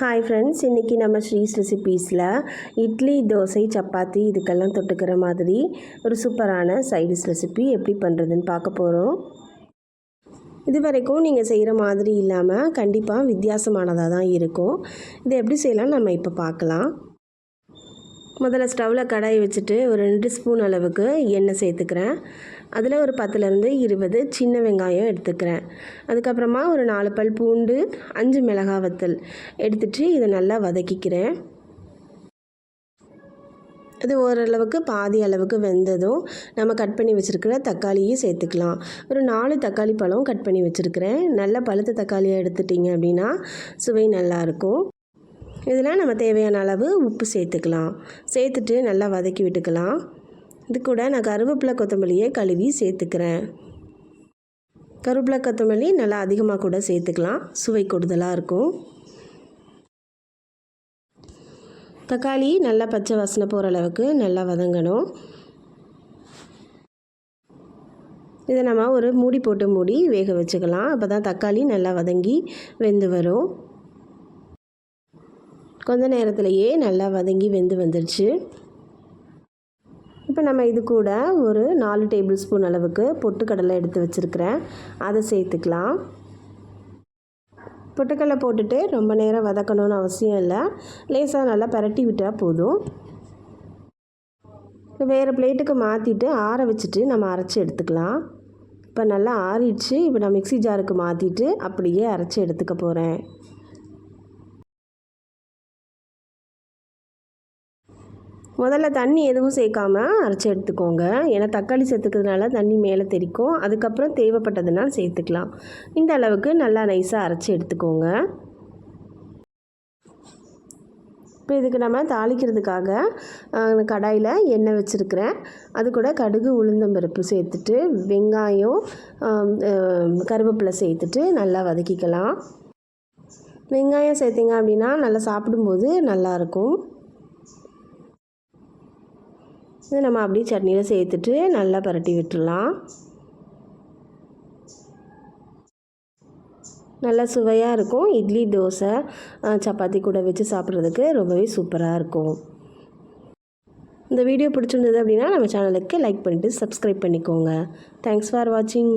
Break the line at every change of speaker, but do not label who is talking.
Hi friends இன்றைக்கி நம்ம ஸ்ரீஸ் ரெசிபீஸில் இட்லி தோசை சப்பாத்தி இதுக்கெல்லாம் தொட்டுக்கிற மாதிரி ஒரு சூப்பரான சைடிஷ் ரெசிபி எப்படி பண்ணுறதுன்னு பார்க்க போகிறோம் இது வரைக்கும் நீங்கள் செய்கிற மாதிரி இல்லாமல் கண்டிப்பாக வித்தியாசமானதாக தான் இருக்கும். இதை எப்படி செய்யலாம் நம்ம இப்போ பார்க்கலாம். முதல்ல ஸ்டவ்வில் கடாய் வச்சுட்டு ஒரு ரெண்டு ஸ்பூன் அளவுக்கு எண்ணெய் சேர்த்துக்கிறேன். அதில் ஒரு பத்துலேருந்து இருபது சின்ன வெங்காயம் எடுத்துக்கிறேன். அதுக்கப்புறமா ஒரு நாலு பல் பூண்டு அஞ்சு மிளகாய் வத்தல் எடுத்துட்டு இதை நல்லா வதக்கிக்கிறேன். இது ஓரளவுக்கு பாதி அளவுக்கு வெந்ததும் நம்ம கட் பண்ணி வச்சுருக்கிற தக்காளியும் சேர்த்துக்கலாம். ஒரு நாலு தக்காளி பழம் கட் பண்ணி வச்சுருக்கிறேன். நல்ல பழுத்த தக்காளியாக எடுத்துட்டிங்க அப்படின்னா சுவை நல்லாயிருக்கும் இதில் நம்ம தேவையான அளவு உப்பு சேர்த்துக்கலாம். சேர்த்துட்டு நல்லா வதக்கி விட்டுக்கலாம். இது கூட நான் கருவேப்பிலை கொத்தமல்லியை கழுவி சேர்த்துக்கிறேன். கருவேப்பிலை கொத்தமல்லி நல்லா அதிகமாக கூட சேர்த்துக்கலாம். சுவை கூடுதலாக இருக்கும். தக்காளி நல்லா பச்சை வாசனை போகிற அளவுக்கு நல்லா வதங்கணும். இதை நம்ம ஒரு மூடி போட்டு மூடி வேக வச்சுக்கலாம். அப்போ தான் தக்காளி நல்லா வதங்கி வெந்து வரும். கொஞ்ச நேரத்திலையே நல்லா வதங்கி வெந்து வந்துடுச்சு இப்போ நம்ம இது கூட ஒரு நாலு டேபிள் ஸ்பூன் அளவுக்கு பொட்டுக்கடலை எடுத்து வச்சுருக்கிறேன். அதை சேர்த்துக்கலாம். பொட்டுக்கடலை போட்டுட்டு ரொம்ப நேரம் வதக்கணும்னு அவசியம் இல்லை. லேசாக நல்லா பரட்டி விட்டால் போதும். இப்போ வேறு பிளேட்டுக்கு மாற்றிட்டு ஆற வச்சுட்டு நம்ம அரைச்சி எடுத்துக்கலாம். இப்போ நல்லா ஆறிடுச்சு. இப்போ நான் மிக்சி ஜாருக்கு மாற்றிட்டு அப்படியே அரைச்சி எடுத்துக்க போகிறேன் முதல்ல தண்ணி எதுவும் சேர்க்காம அரைச்சி எடுத்துக்கோங்க. ஏன்னா தக்காளி சேர்த்துக்கிறதுனால தண்ணி மேலே தெரிக்கும். அதுக்கப்புறம் தேவைப்பட்டதுன்னா சேர்த்துக்கலாம். இந்த அளவுக்கு நல்லா நைஸாக அரைச்சி எடுத்துக்கோங்க. இப்போ இதுக்கு நம்ம தாளிக்கிறதுக்காக கடாயில் எண்ணெய் வச்சுருக்கிறேன். அது கூட கடுகு உளுந்தம்பருப்பு சேர்த்துட்டு வெங்காயம் கருவேப்பிலை சேர்த்துட்டு நல்லா வதக்கிக்கலாம். வெங்காயம் சேர்த்திங்க அப்படின்னா நல்லா சாப்பிடும்போது நல்லாயிருக்கும் இதை நம்ம அப்படியே சட்னியில் சேர்த்துட்டு நல்லா பரட்டி விட்டுடலாம். நல்லா சுவையாக இருக்கும். இட்லி தோசை சப்பாத்தி கூட வச்சு சாப்பிட்றதுக்கு ரொம்பவே சூப்பராக இருக்கும். இந்த வீடியோ பிடிச்சிருந்தது அப்படின்னா நம்ம சேனலுக்கு லைக் பண்ணிவிட்டு சப்ஸ்கிரைப் பண்ணிக்கோங்க. தேங்க்ஸ் ஃபார் வாட்சிங்